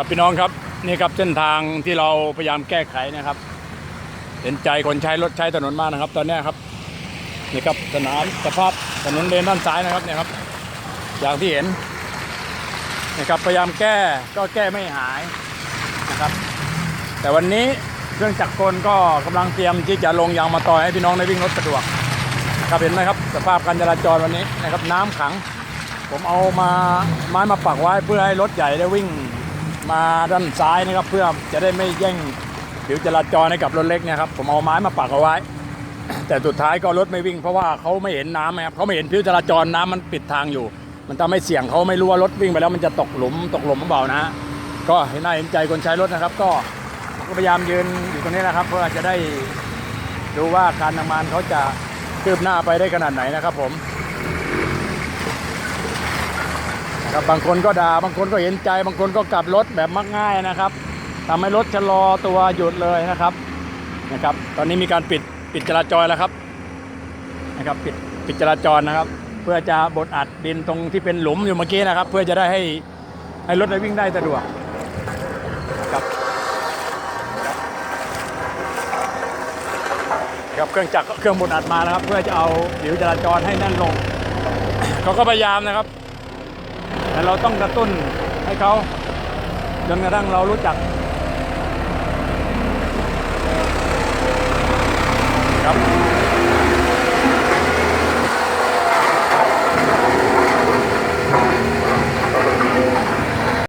กับพี่น้องครับนี่ครับเส้นทางที่เราพยายามแก้ไขนะครับ เห็นใจคนใช้รถใช้ถนนมากนะครับ ตอนนี้ครับนี่ครับสนามสภาพถนนเลนด้านซ้ายนะครับเนี่ยครับ อย่างที่เห็นนะครับพยายามแก้ก็แก้ไม่หายนะครับ แต่วันนี้เครื่องจักรกลก็กำลังเตรียมที่จะลงยางมาต่อยให้พี่น้องได้วิ่งรถสะดวกนะครับเห็นไหมครับ สภาพการจราจรวันนี้นะครับน้ำขัง ผมเอามาไม้มาปักไว้เพื่อให้รถใหญ่ได้วิ่ง มาด้านซ้ายนะครับ เพื่อจะได้ไม่แย่งผิวจราจรให้กับรถเล็กเนะครับ ผมเอาไม้มาปักเอาไว้ แต่สุดท้ายก็รถไม่วิ่งเพราะว่าเขาไม่เห็นน้ำนะครับเขาไม่เห็นผิวจราจรน้ำมันปิดทางอยู่ มันทำให้เสี่ยงเขาไม่รู้ว่ารถวิ่งไปแล้วมันจะตกหลุมตกหลุมเปล่านะ ก็เห็นน่าเห็นใจคนใช้รถนะครับก็ผมก็พยายามยืนอยู่ตรงนี้นะครับ เพื่อจะได้ดูว่าการทำงานเขาจะคืบหน้าไปได้ขนาดไหนนะครับผม นะ ครับบางคนก็ด่าบางคนก็เห็นใจ บางคนก็กลับรถแบบมักง่ายนะครับทำให้รถชะลอตัวหยุดเลยนะครับนะครับ ตอนนี้มีการปิดปิดจราจรแล้วครับนะครับปิดปิดจราจรนะครับ เพื่อจะบดอัดดินตรงที่เป็นหลุมอยู่เมื่อกี้นะครับ เพื่อจะได้ให้ให้รถได้วิ่งได้สะดวกครับครับเครื่องจักรเครื่องบดอัดมาแล้วครับ เพื่อจะเอาผิวจราจรให้แน่นลงเขาก็พยายามนะครับ แต่เราต้องกระตุ้นให้เขาจนกระทั่งเรารู้จัก